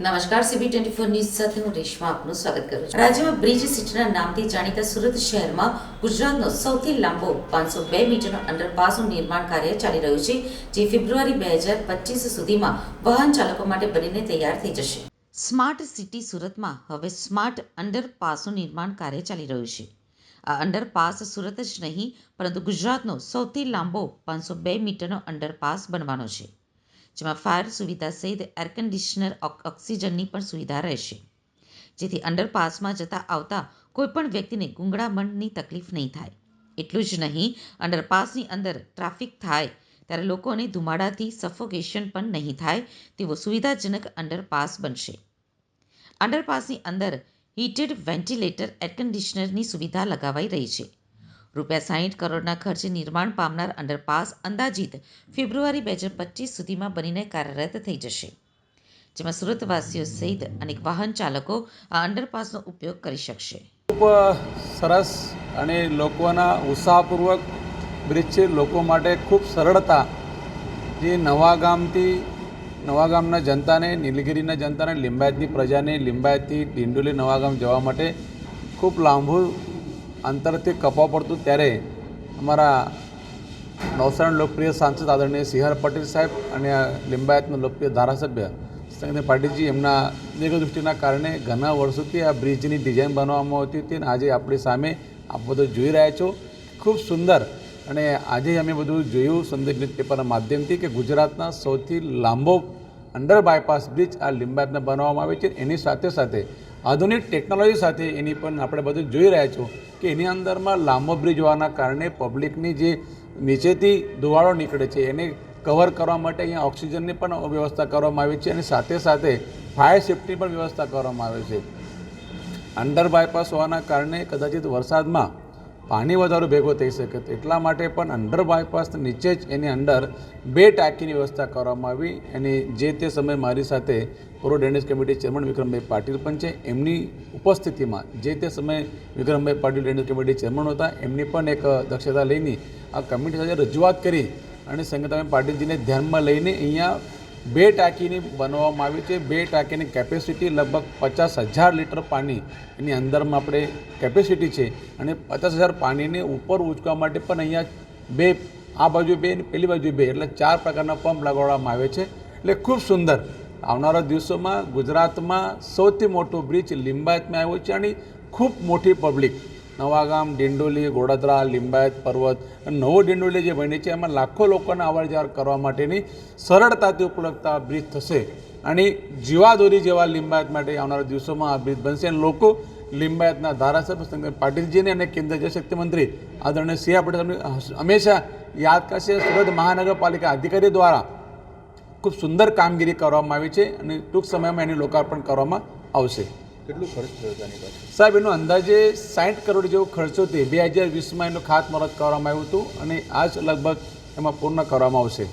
નમસ્કાર CB twenty four news સાથે હું રેશમા આપનું સ્વાગત કરું છું. રાજ્યમાં બ્રિજ સિટીના નામથી જાણીતા સુરત શહેરમાં ગુજરાતનો સૌથી લાંબો પાંચસો બે મીટરનો અંડરપાસનું નિર્માણ કાર્ય ચાલી રહ્યું છે, જે ફેબ્રુઆરી બે હજાર પચીસ સુધીમાં વાહન ચાલકો માટે બનીને તૈયાર થઈ જશે. સ્માર્ટ સિટી સુરતમાં હવે સ્માર્ટ અંડરપાસનું નિર્માણ કાર્ય ચાલી રહ્યું છે. આ અંડરપાસ સુરત જ નહીં, પરંતુ ગુજરાતનો સૌથી લાંબો પાંચસો બે મીટરનો અંડરપાસ બનવાનો છે. જેમાં ફાયર સુવિધા સહિત એર કન્ડિશનર ઓક્સિજનની પણ સુવિધા રહેશે. જેથી અંડરપાસમાં જતા આવતા કોઈપણ વ્યક્તિને ગુંગળામણની તકલીફ નહીં થાય. એટલું જ નહીં અંડરપાસની અંદર ટ્રાફિક થાય, ત્યારે લોકોને ધુમાડાથી સફોકેશન પણ નહીં થાય, તેવો સુવિધાજનક અંડરપાસ બનશે. અંડરપાસની અંદર હીટેડ વેન્ટિલેટર એર કન્ડિશનરની સુવિધા લગાવાઈ રહી છે. રૂપિયા સાહીઠ કરોડના ખર્ચે નિર્માણ પામનાર અંડરપાસ અંદાજિત ફેબ્રુઆરી બે હજાર પચીસ સુધીમાં બનીને કાર્યરત થઈ જશે, જેમાં સુરતવાસીઓ સહિત અનેક વાહન ચાલકો આ અંડરપાસનો ઉપયોગ કરી શકશે. ખૂબ સરસ અને લોકોના ઉત્સાહપૂર્વક બ્રિજ છે. લોકો માટે ખૂબ સરળતા જે નવા ગામથી, નવા ગામના જનતાને, નીલગીરીના જનતાને, લિંબાયતની પ્રજાને, લિંબાયતથી દિંડોલી નવા ગામ જવા માટે ખૂબ લાંબુ અંતરથી કપાવ પડતું ત્યારે અમારા નવસારી લોકપ્રિય સાંસદ આદરણીય સી પટેલ સાહેબ અને લિંબાયતના લોકપ્રિય ધારાસભ્ય સંગને પાટીલજી એમના દીર્ઘદૃષ્ટિના કારણે ઘણા વર્ષોથી આ બ્રિજની ડિઝાઇન બનાવવામાં આવતી હતી અને આજે આપણી સામે આપ બધું જોઈ રહ્યા છો. ખૂબ સુંદર અને આજે અમે બધું જોયું સંદેશ ન્યૂઝ પેપરના માધ્યમથી કે ગુજરાતના સૌથી લાંબો અંડર બાયપાસ બ્રિજ આ લિંબાયતને બનાવવામાં આવે છે. એની સાથે સાથે આધુનિક ટેકનોલોજી સાથે એની પણ આપણે બધું જોઈ રહ્યા છો કે એની અંદરમાં લાંબો બ્રિજ હોવાના કારણે પબ્લિકની જે નીચેથી ધુવાળો નીકળે છે, એને કવર કરવા માટે અહીંયા ઓક્સિજનની પણ વ્યવસ્થા કરવામાં આવી છે અને સાથે સાથે ફાયર સેફ્ટી પણ વ્યવસ્થા કરવામાં આવે છે. અંડર બાયપાસ હોવાના કારણે કદાચિત વરસાદમાં પાણી વધારો ભેગો થઈ શકે તો એટલા માટે પણ અંડર બાયપાસ નીચે જ એની અંદર બે ટાંકીની વ્યવસ્થા કરવામાં આવી. અને જે તે સમયે મારી સાથે પૂર્વ drainage committee chairman Vikrambhai Patil પણ છે. એમની ઉપસ્થિતિમાં જે તે સમયે Vikrambhai Patil drainage committee chairman હતા, એમની પણ એક દક્ષતા લઈને આ કમિટી સાથે રજૂઆત કરી અને સંગીતાબેન પાટીલજીને ધ્યાનમાં લઈને અહીંયા બે ટાંકીની બનાવવામાં આવી છે. બે ટાંકીની કેપેસિટી લગભગ પચાસ હજાર લીટર પાણી એની અંદરમાં આપણે કેપેસિટી છે. અને પચાસ હજાર પાણીને ઉપર ઉંચકવા માટે પણ અહીંયા બે, આ બાજુ બે અને પેલી બાજુ બે એટલે ચાર પ્રકારના પંપ લગાડવામાં આવે છે. એટલે ખૂબ સુંદર. આવનારા દિવસોમાં ગુજરાતમાં સૌથી મોટો બ્રિજ લિંબાયતમાં આવ્યો છે અને ખૂબ મોટી પબ્લિક નવાગામ, ડિંડોલી, ગોડાદરા, લિંબાયત પર્વત નવો ડિંડોલી જે બની છે, એમાં લાખો લોકોને અવર જવર કરવા માટેની સરળતાથી ઉપલબ્ધતા બ્રિજ થશે. અને જીવાદોરી જેવા લિંબાયત માટે આવનારા દિવસોમાં આ બ્રિજ બનશે અને લોકો લિંબાયતના ધારાસભ્ય શંકર પાટીલજીને અને કેન્દ્રીય જળશક્તિ મંત્રી આદરણીય સી પટેલ હંમેશા યાદ કરશે. સુરત મહાનગરપાલિકા અધિકારી દ્વારા ખૂબ સુંદર કામગીરી કરવામાં આવી છે અને ટૂંક સમયમાં એનું લોકાર્પણ કરવામાં આવશે. કેટલું ખર્ચ થયો તેની સાહેબ, એનો અંદાજે સાઠ કરોડ જેવો ખર્ચો તે બે હજાર વીસમાં એનું ખાતમુહૂર્ત કરવામાં આવ્યું હતું અને આજ લગભગ એમાં પૂર્ણ કરવામાં આવશે.